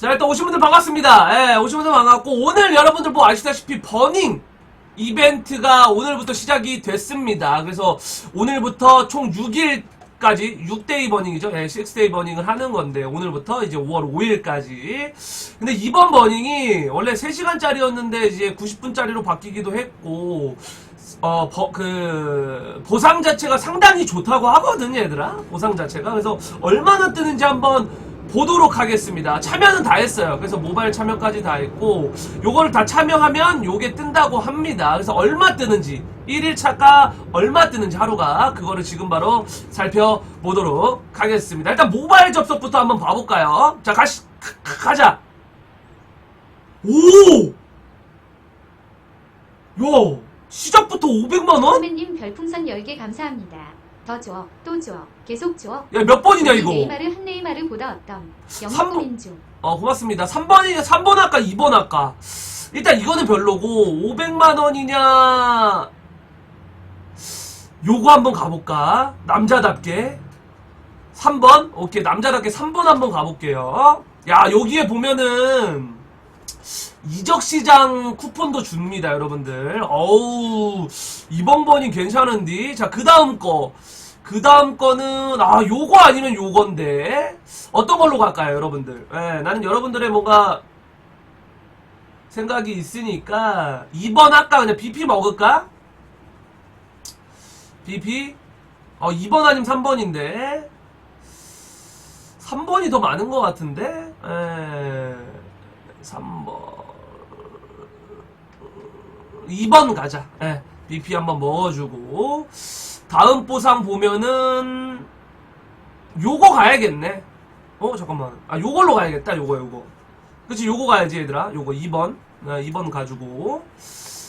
자, 일단 오신 분들 반갑습니다. 예, 오신 분들 반갑고, 오늘 여러분들 뭐 아시다시피 버닝 이벤트가 오늘부터 시작이 됐습니다. 그래서 오늘부터 총 6일 까지, 6데이 버닝이죠. 예, 6데이 버닝을 하는 건데, 오늘부터 이제 5월 5일까지. 근데 이번 버닝이 원래 3시간짜리였는데, 이제 90분짜리로 바뀌기도 했고, 어, 버, 그, 보상 자체가 상당히 좋다고 하거든요, 얘들아. 보상 자체가. 그래서 얼마나 뜨는지 한번 보도록 하겠습니다. 참여는 다 했어요. 그래서 모바일 참여까지 다 했고, 요거를 다 참여하면 요게 뜬다고 합니다. 그래서 얼마 뜨는지, 1일차가 얼마 뜨는지 하루가, 그거를 지금 바로 살펴보도록 하겠습니다. 일단 모바일 접속부터 한번 봐볼까요? 자, 가시, 가- 가자! 오! 야! 시작부터 500만원? 선배님 별풍선 10개 감사합니다. 더 줘, 또 줘, 계속 줘. 야, 몇 번이냐, 이거? 네이마르 한 네이마르보다 어떤 삼 번. 고민 중. 어, 고맙습니다. 3번이, 3번 할까, 2번 할까? 일단 이거는 별로고, 500만원이냐, 요거 한번 가볼까? 남자답게. 3번? 오케이, 남자답게 3번 한번 가볼게요. 야, 여기에 보면은, 이적시장 쿠폰도 줍니다, 여러분들. 어우, 이번 번이 괜찮은디? 자, 그 다음 거. 그 다음 거는, 아, 요거 아니면 요건데. 어떤 걸로 갈까요, 여러분들? 예, 나는 여러분들의 뭔가, 생각이 있으니까, 2번 할까? 그냥 BP 먹을까? BP? 어, 2번 아니면 3번인데. 3번이 더 많은 것 같은데? 에, 3번. 2번 가자. 예, BP 한번 먹어주고. 다음 보상 보면은, 요거 가야겠네. 어, 잠깐만. 아, 요걸로 가야겠다, 요거, 요거. 그치, 요거 가야지, 얘들아. 요거 2번. 아, 2번 가지고.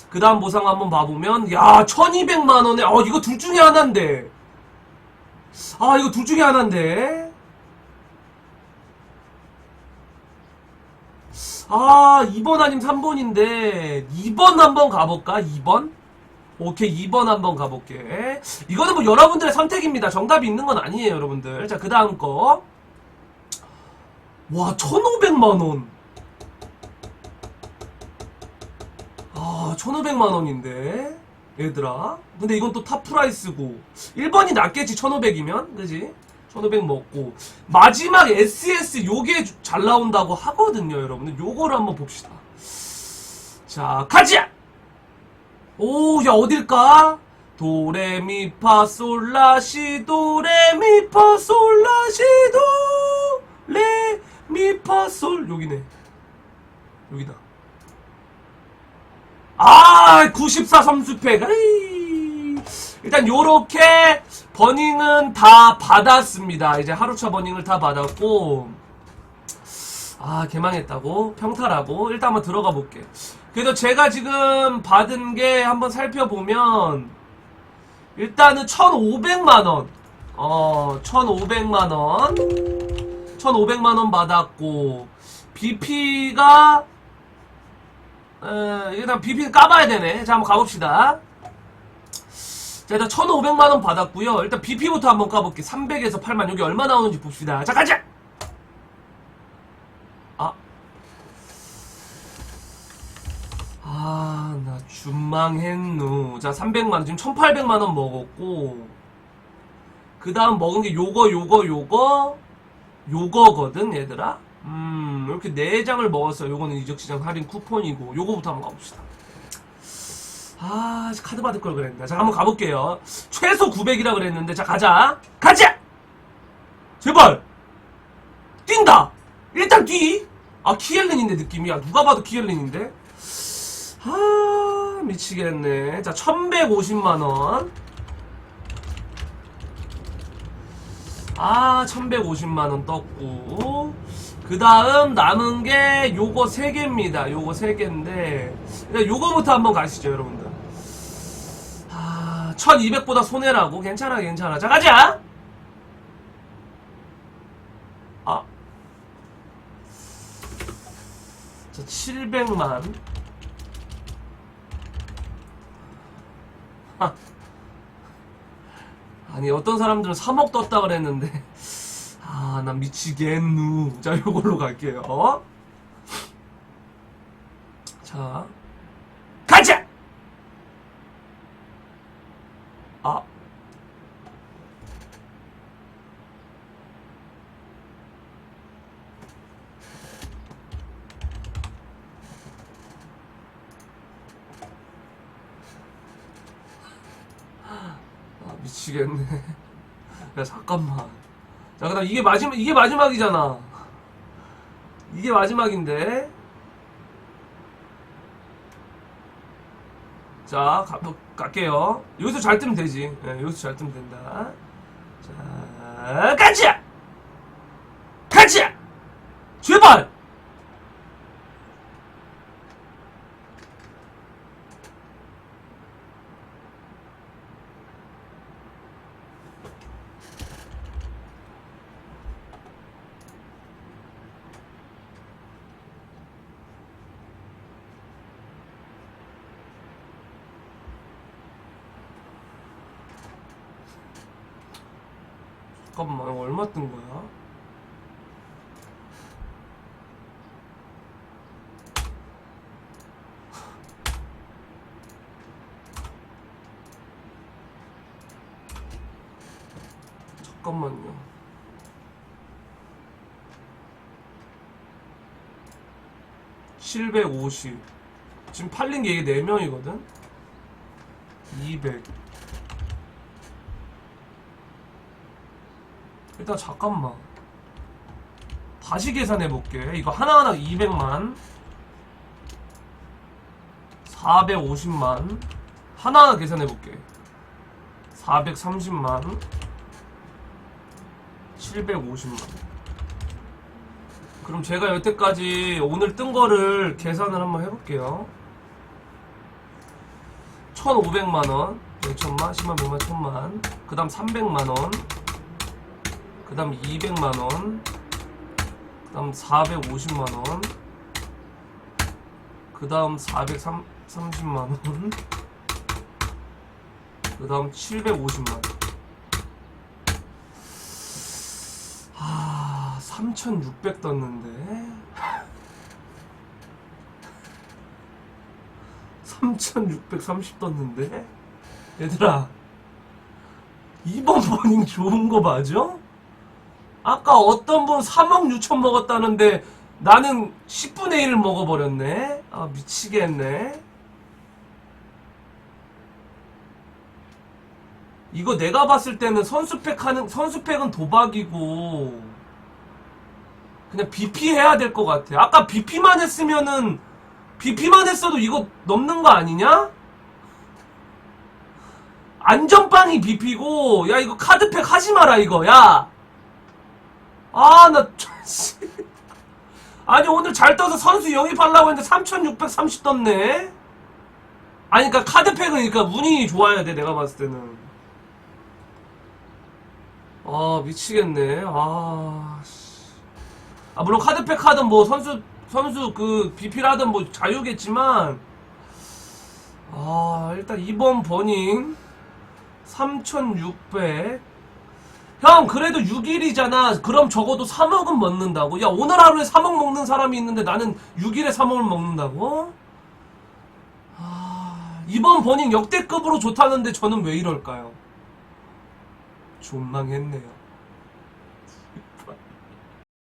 그 다음 보상 한번 봐보면, 야, 1200만원에, 어, 이거 둘 중에 하나인데. 아, 이거 둘 중에 하나인데. 아, 2번 아니면 3번인데, 2번 한번 가볼까? 2번? 오케이, 2번 한번 가볼게. 이거는 뭐 여러분들의 선택입니다. 정답이 있는 건 아니에요, 여러분들. 자, 그 다음 거. 와, 1,500만원. 아, 1,500만원인데. 얘들아. 근데 이건 또 탑 프라이스고. 1번이 낫겠지, 1,500이면. 그지? 1,500 먹고. 마지막 SS 요게 잘 나온다고 하거든요, 여러분들. 요거를 한번 봅시다. 자, 가자! 오, 야, 어딜까? 도레미파솔라시 도레미파솔라시 도레미파솔 여기네 여기다 아, 94 섬수팩. 아이. 일단 요렇게 버닝은 다 받았습니다. 이제 하루차 버닝을 다 받았고 아, 개망했다고? 평타라고? 일단 한번 들어가 볼게. 그래도 제가 지금 받은 게 한번 살펴보면 일단은 1,500만원. 어, 1,500만원. 1,500만원 받았고 BP가 에, 일단 BP 까봐야 되네. 자, 한번 가봅시다. 자, 일단 1,500만원 받았고요 일단 BP부터 한번 까볼게. 300에서 8만. 여기 얼마 나오는지 봅시다. 자, 가자! 아. 아, 나 준망했누. 자, 300만원. 지금 1,800만원 먹었고. 그 다음 먹은 게 요거, 요거, 요거. 요거거든, 얘들아. 음, 이렇게 4장을 먹었어요. 요거는 이적시장 할인 쿠폰이고. 요거부터 한번 가봅시다. 아, 카드 받을 걸 그랬는데. 자, 한번 가볼게요. 최소 900이라 그랬는데. 자, 가자. 가자! 제발! 뛴다! 일단 뛰! 아, 키엘린인데 느낌이야. 누가 봐도 키엘린인데? 아, 미치겠네. 자, 1150만원. 아, 1150만원 떴고. 그 다음 남은 게 요거 3개입니다. 요거 3개인데. 일단 요거부터 한번 가시죠, 여러분들. 아, 1200보다 손해라고? 괜찮아, 괜찮아. 자, 가자! 아. 자, 700만. 하. 아니, 어떤 사람들은 3억 떴다 그랬는데. 아, 난 미치겠누. 자, 요걸로 갈게요. 자! 아. 아, 미치겠네. 야, 잠깐만. 자, 그 다음 이게 마지막, 이게 마지막이잖아. 이게 마지막인데. 자, 가, 뭐, 갈게요. 여기서 잘 뜨면 되지. 예, 여기서 잘 뜨면 된다. 자, 가자! 가자! 제발! 잠깐만, 얼마 뜬 거야? 잠깐만요. (750) 지금 팔린 게 이게 4명이거든? 200 일단 잠깐만. 다시 계산해 볼게. 이거 하나하나 200만 450만 하나하나 계산해 볼게. 430만 750만. 그럼 제가 여태까지 오늘 뜬 거를 계산을 한번 해볼게요. 1500만원 1천만 10만 100만 1000만 그 다음 300만원 그 다음 200만원 그 다음 450만원 그 다음 430만원 그 다음 750만원. 아, 3600 떴는데. 3630 떴는데? 얘들아 이번 버닝 좋은 거 맞아? 아까 어떤 분 3억 6천 먹었다는데 나는 10분의 1을 먹어버렸네. 아, 미치겠네. 이거 내가 봤을 때는 선수팩 하는, 선수팩은 도박이고, 그냥 BP 해야 될 것 같아. 아까 BP만 했으면은, BP만 했어도 이거 넘는 거 아니냐? 안전빵이 BP고, 야, 이거 카드팩 하지 마라, 이거, 야! 아, 나, 씨. 아니, 오늘 잘 떠서 선수 영입하려고 했는데 3630 떴네? 아니, 그니까 카드팩은, 그니까 운이 좋아야 돼, 내가 봤을 때는. 아, 미치겠네. 아, 씨. 아, 물론 카드팩 하든 뭐 선수, 선수 그, BP를 하든 뭐 자유겠지만, 아, 일단 이번 버닝 3600. 형, 그래도 6일이잖아. 그럼 적어도 3억은 먹는다고? 야, 오늘 하루에 3억 먹는 사람이 있는데 나는 6일에 3억을 먹는다고? 아, 이번 버닝 역대급으로 좋다는데 저는 왜 이럴까요? 존망했네요.